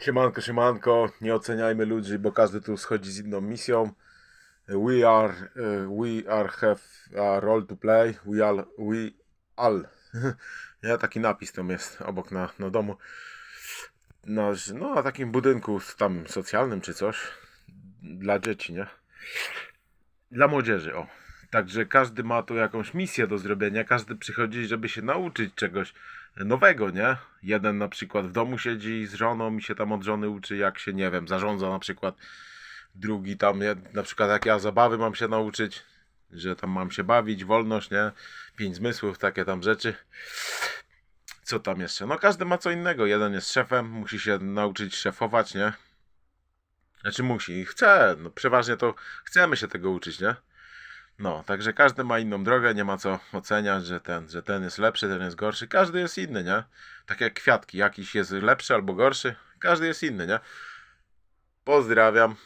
Siemanko, siemanko, nie oceniajmy ludzi, bo każdy tu schodzi z inną misją. We are, eh, we are have a role to play, we all, we all. Ja taki napis tam jest obok na, na domu. Na, no, na takim budynku tam socjalnym czy coś. Dla dzieci, nie? Dla młodzieży, o. Także każdy ma tu jakąś misję do zrobienia, każdy przychodzi, żeby się nauczyć czegoś nowego, nie? Jeden na przykład w domu siedzi z żoną i się tam od żony uczy, jak się, nie wiem, zarządza na przykład. Drugi tam, na przykład jak ja zabawy mam się nauczyć, że tam mam się bawić, wolność, nie? Pięć zmysłów, takie tam rzeczy. Co tam jeszcze? No każdy ma co innego. Jeden jest szefem, musi się nauczyć szefować, nie? Znaczy musi chce. No, przeważnie to chcemy się tego uczyć, nie? No, także każdy ma inną drogę, nie ma co oceniać, że ten, że ten jest lepszy, ten jest gorszy. Każdy jest inny, nie? Tak jak kwiatki, jakiś jest lepszy albo gorszy, każdy jest inny, nie? Pozdrawiam.